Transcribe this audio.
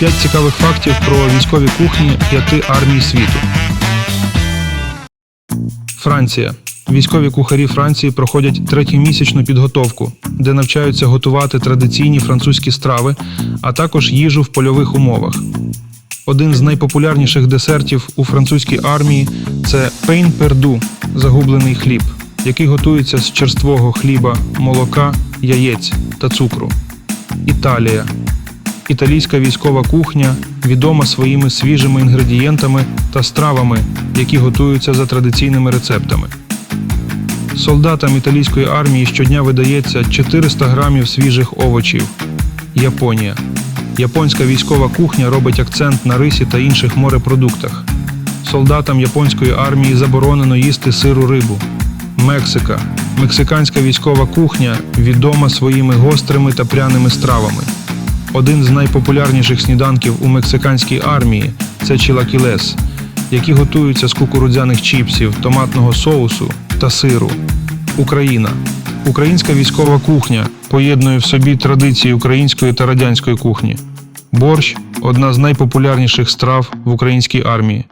5 цікавих фактів про військові кухні п'яти армій світу. Франція. Військові кухарі Франції проходять третьомісячну підготовку, де навчаються готувати традиційні французькі страви, а також їжу в польових умовах. Один з найпопулярніших десертів у французькій армії це пейн перду загублений хліб, який готується з черствого хліба, молока, яєць та цукру. Італія. Італійська військова кухня відома своїми свіжими інгредієнтами та стравами, які готуються за традиційними рецептами. Солдатам італійської армії щодня видається 400 грамів свіжих овочів. Японія. Японська військова кухня робить акцент на рисі та інших морепродуктах. Солдатам японської армії заборонено їсти сиру рибу. Мексика. Мексиканська військова кухня відома своїми гострими та пряними стравами. Один з найпопулярніших сніданків у мексиканській армії це чілакілес, які готуються з кукурудзяних чіпсів, томатного соусу та сиру. Україна. Українська військова кухня поєднує в собі традиції української та радянської кухні. Борщ одна з найпопулярніших страв в українській армії.